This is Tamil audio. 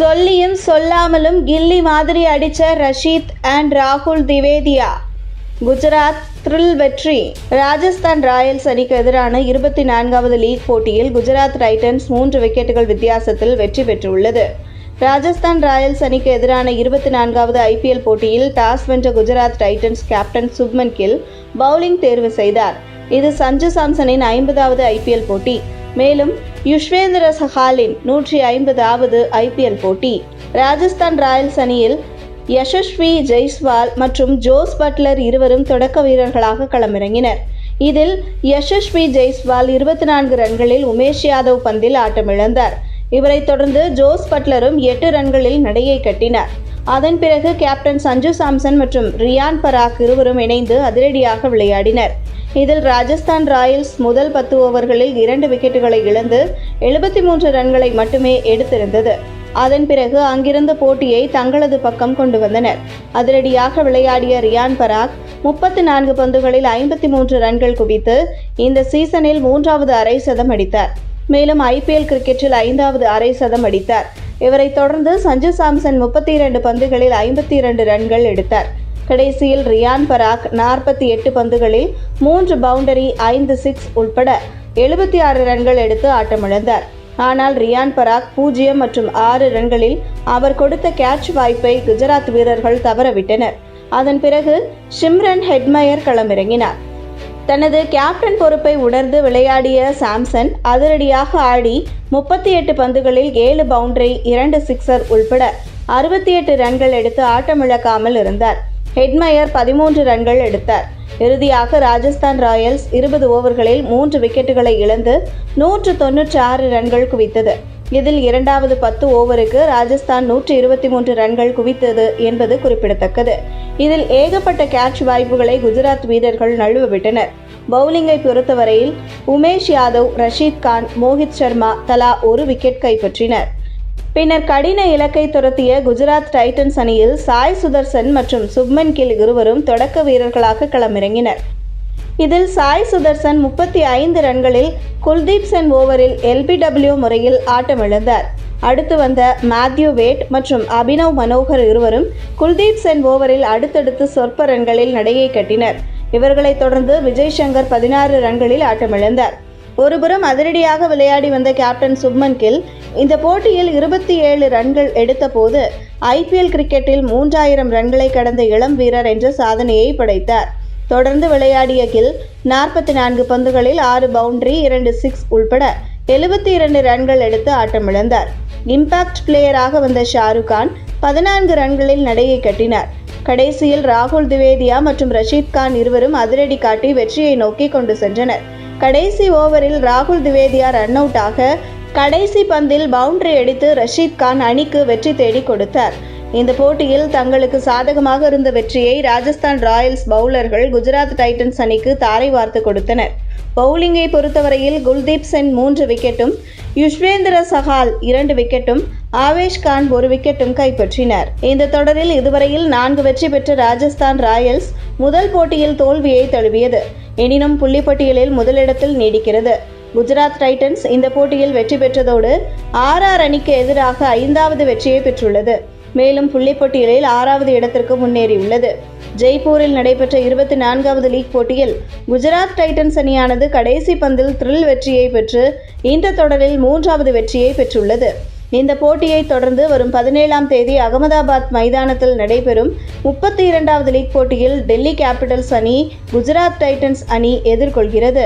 சொல்லியும் சொல்லாமலும் கில்லி மாதிரி அடித்த ரஷீத் அண்ட் ராகுல் திவேதியா. குஜராத் த்ரில் வெற்றி. ராஜஸ்தான் ராயல்ஸ் அணிக்கு எதிரான இருபத்தி நான்காவது லீக் போட்டியில் குஜராத் டைட்டன்ஸ் மூன்று விக்கெட்டுகள் வித்தியாசத்தில் வெற்றி பெற்றுள்ளது. ராஜஸ்தான் ராயல்ஸ் அணிக்கு எதிரான இருபத்தி நான்காவது ஐபிஎல் போட்டியில் டாஸ் வென்ற Gujarat Titans captain Shubman Gill bowling தேர்வு செய்தார். இது சஞ்சு சாம்சனின் ஐம்பதாவது ஐபிஎல் போட்டி. மேலும் யுஷ்வேந்திர சஹாலின் நூற்றி ஐம்பதாவது ஐபிஎல் போட்டி. ராஜஸ்தான் ராயல்ஸ் அணியில் யசஸ்வி ஜெய்ஸ்வால் மற்றும் ஜோஸ் பட்லர் இருவரும் தொடக்க வீரர்களாக களமிறங்கினர். இதில் யசஸ்வி ஜெய்ஸ்வால் இருபத்தி நான்கு ரன்களில் உமேஷ் யாதவ் பந்தில் ஆட்டமிழந்தார். இவரைத் தொடர்ந்து ஜோஸ் பட்லரும் எட்டு ரன்களில் நடையை கட்டினார். அதன் பிறகு கேப்டன் சஞ்சு சாம்சன் மற்றும் ரியான் பராக் இருவரும் இணைந்து அதிரடியாக விளையாடினர். இதில் ராஜஸ்தான் ராயல்ஸ் முதல் பத்து ஓவர்களில் இரண்டு விக்கெட்டுகளை இழந்து எழுபத்தி மூன்று ரன்களை மட்டுமே எடுத்திருந்தது. அதன் பிறகு அங்கிருந்த போட்டியை தங்களது பக்கம் கொண்டு வந்தனர். அதிரடியாக விளையாடிய ரியான் பராக் முப்பத்தி நான்கு பந்துகளில் ஐம்பத்தி மூன்று ரன்கள் குவித்து இந்த சீசனில் மூன்றாவது அரை சதம் அடித்தார். மேலும் ஐபிஎல் கிரிக்கெட்டில் ஐந்தாவது அரை சதம் அடித்தார். இவரைத் தொடர்ந்து சஞ்சு சாம்சன் முப்பத்தி இரண்டு பந்துகளில் ஐம்பத்தி இரண்டு ரன்கள் எடுத்தார். கடைசியில் ரியான் பராக் நாற்பத்தி எட்டு பந்துகளில் மூன்று பவுண்டரி ஐந்து சிக்ஸ் உட்பட எழுபத்தி ஆறு ரன்கள் எடுத்து ஆட்டமிழந்தார். ஆனால் ரியான் பராக் பூஜ்ஜியம் மற்றும் ஆறு ரன்களில் அவர் கொடுத்த கேட்ச் வாய்ப்பை குஜராத் வீரர்கள் தவறவிட்டனர். அதன் பிறகு ஷிம்ரன் ஹெட்மயர் களமிறங்கினார். தனது கேப்டன் பொறுப்பை உணர்ந்து விளையாடிய சாம்சன் அதிரடியாக ஆடி முப்பத்தி எட்டு பந்துகளில் ஏழு பவுண்டரி இரண்டு சிக்ஸர் உள்பட அறுபத்தி எட்டு ரன்கள் எடுத்து ஆட்டமிழக்காமல் இருந்தார். ஹெட்மயர் பதிமூன்று ரன்கள் எடுத்தார். இறுதியாக ராஜஸ்தான் ராயல்ஸ் இருபது ஓவர்களில் மூன்று விக்கெட்டுகளை இழந்து நூற்று தொன்னூற்றி ஆறு ரன்கள் குவித்தது. இதில் இரண்டாவது பத்து ஓவருக்கு ராஜஸ்தான் நூற்றி இருபத்தி மூன்று ரன்கள் குவித்தது என்பது குறிப்பிடத்தக்கது. இதில் ஏகப்பட்ட கேட்ச் வாய்ப்புகளை குஜராத் வீரர்கள் நழுவவிட்டனர். பவுலிங்கை பொறுத்தவரையில் உமேஷ் யாதவ் ரஷீத் கான் மோஹித் சர்மா தலா ஒரு விக்கெட் கைப்பற்றினர். பின்னர் கடின இலக்கை துரத்திய குஜராத் டைட்டன்ஸ் அணியில் சாய் சுதர்சன் மற்றும் சுப்மன் கில் இருவரும் தொடக்க வீரர்களாக களமிறங்கினர். இதில் சாய் சுதர்சன் முப்பத்தி ஐந்து ரன்களில் குல்தீப் சென் ஓவரில் எல்பிடபிள்யூ முறையில் ஆட்டமிழந்தார் அடுத்து வந்த மேத்யூ வேட் மற்றும் அபினவ் மனோகர் இருவரும் குல்தீப் சென் ஓவரில் அடுத்தடுத்து சொற்ப ரன்களில் நடையை கட்டினர். இவர்களைத் தொடர்ந்து விஜய் சங்கர் பதினாறு ரன்களில் ஆட்டமிழந்தார் ஒருபுறம் அதிரடியாக விளையாடி வந்த கேப்டன் சுப்மன் கில் இந்த போட்டியில் இருபத்தி ஏழு ரன்கள் எடுத்தபோது ஐபிஎல் கிரிக்கெட்டில் மூன்றாயிரம் ரன்களை கடந்த இளம் வீரர் என்ற சாதனையை படைத்தார். தொடர்ந்து விளையாடிய கில் நாற்பத்தி நான்கு பந்துகளில் ஆறு பவுண்டரி இரண்டு சிக்ஸ் உள்பட எழுபத்தி இரண்டு ரன்கள் எடுத்து ஆட்டமிழந்தார். இம்பாக்ட் பிளேயராக வந்த ஷாருக் கான் பதினான்கு ரன்களில் நடையை கட்டினார். கடைசியில் ராகுல் திவேதியா மற்றும் ரஷீத் கான் இருவரும் அதிரடி காட்டி வெற்றியை நோக்கி கொண்டு சென்றனர். கடைசி ஓவரில் ராகுல் திவேதியா ரன் அவுட் ஆக கடைசி பந்தில் பவுண்டரி அடித்து ரஷீத் கான் அணிக்கு வெற்றி தேடி கொடுத்தார். இந்த போட்டியில் தங்களுக்கு சாதகமாக இருந்த வெற்றியை ராஜஸ்தான் ராயல்ஸ் பவுலர்கள் குஜராத் டைட்டன்ஸ் அணிக்கு தாரை வார்த்து கொடுத்தனர். பவுலிங்கை பொறுத்தவரையில் குல்தீப் சென் மூன்று விக்கெட்டும் யுஷ்வேந்திர சஹால் இரண்டு விக்கெட்டும் ஆவேஷ் கான் ஒரு விக்கெட்டும் கைப்பற்றினர். இந்த தொடரில் இதுவரையில் நான்கு வெற்றி பெற்ற ராஜஸ்தான் ராயல்ஸ் முதல் போட்டியில் தோல்வியை தழுவியது. எனினும் புள்ளிப்பட்டியலில் முதலிடத்தில் நீடிக்கிறது. குஜராத் டைட்டன்ஸ் இந்த போட்டியில் வெற்றி பெற்றதோடு ஆர்ஆர் அணிக்கு எதிராக ஐந்தாவது வெற்றியை பெற்றுள்ளது. மேலும் புள்ளிப்பட்டியலில் ஆறாவது இடத்திற்கு முன்னேறியுள்ளது. ஜெய்ப்பூரில் நடைபெற்ற இருபத்தி நான்காவது லீக் போட்டியில் குஜராத் டைட்டன்ஸ் அணியானது கடைசி பந்தில் த்ரில் வெற்றியை பெற்று இந்த தொடரில் மூன்றாவது வெற்றியை பெற்றுள்ளது. இந்த போட்டியை தொடர்ந்து வரும் பதினேழாம் தேதி அகமதாபாத் மைதானத்தில் நடைபெறும் முப்பத்தி இரண்டாவது லீக் போட்டியில் டெல்லி கேபிட்டல்ஸ் அணி குஜராத் டைட்டன்ஸ் அணி எதிர்கொள்கிறது.